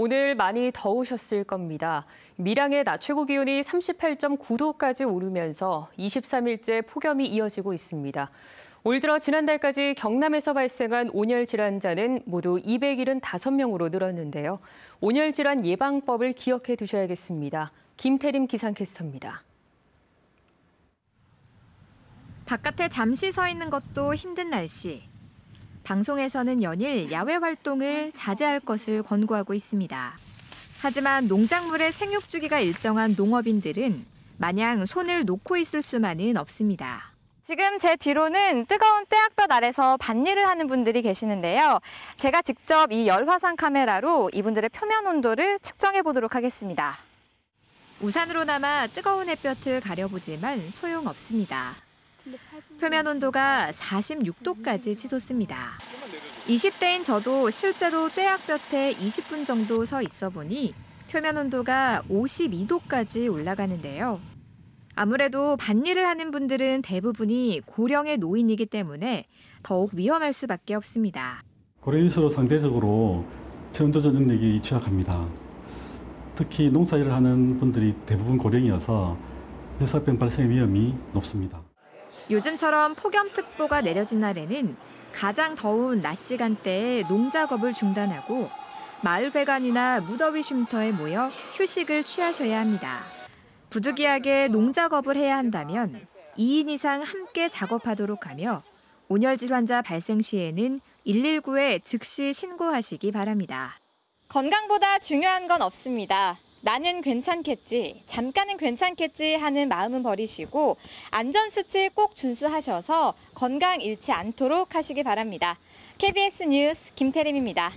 오늘 많이 더우셨을 겁니다. 밀양의 낮 최고 기온이 38.9도까지 오르면서 23일째 폭염이 이어지고 있습니다. 올 들어 지난달까지 경남에서 발생한 온열 질환자는 모두 275명으로 늘었는데요. 온열 질환 예방법을 기억해 두셔야겠습니다. 김태림 기상캐스터입니다. 바깥에 잠시 서 있는 것도 힘든 날씨. 방송에서는 연일 야외 활동을 자제할 것을 권고하고 있습니다. 하지만 농작물의 생육 주기가 일정한 농업인들은 마냥 손을 놓고 있을 수만은 없습니다. 지금 제 뒤로는 뜨거운 떼약볕 아래서 밭일을 하는 분들이 계시는데요. 제가 직접 이 열화상 카메라로 이분들의 표면 온도를 측정해 보도록 하겠습니다. 우산으로나마 뜨거운 햇볕을 가려보지만 소용없습니다. 표면 온도가 46도까지 치솟습니다. 20대인 저도 실제로 떼약볕에 20분 정도 서 있어 보니 표면 온도가 52도까지 올라가는데요. 아무래도 밭일을 하는 분들은 대부분이 고령의 노인이기 때문에 더욱 위험할 수밖에 없습니다. 고령일수록 상대적으로 체온 조절 능력이 취약합니다. 특히 농사일을 하는 분들이 대부분 고령이어서 열사병 발생 위험이 높습니다. 요즘처럼 폭염특보가 내려진 날에는 가장 더운 낮 시간대에 농작업을 중단하고 마을 회관이나 무더위 쉼터에 모여 휴식을 취하셔야 합니다. 부득이하게 농작업을 해야 한다면 2인 이상 함께 작업하도록 하며 온열질 환자 발생 시에는 119에 즉시 신고하시기 바랍니다. 건강보다 중요한 건 없습니다. 나는 괜찮겠지, 잠깐은 괜찮겠지 하는 마음은 버리시고 안전수칙 꼭 준수하셔서 건강 잃지 않도록 하시기 바랍니다. KBS 뉴스 김태림입니다.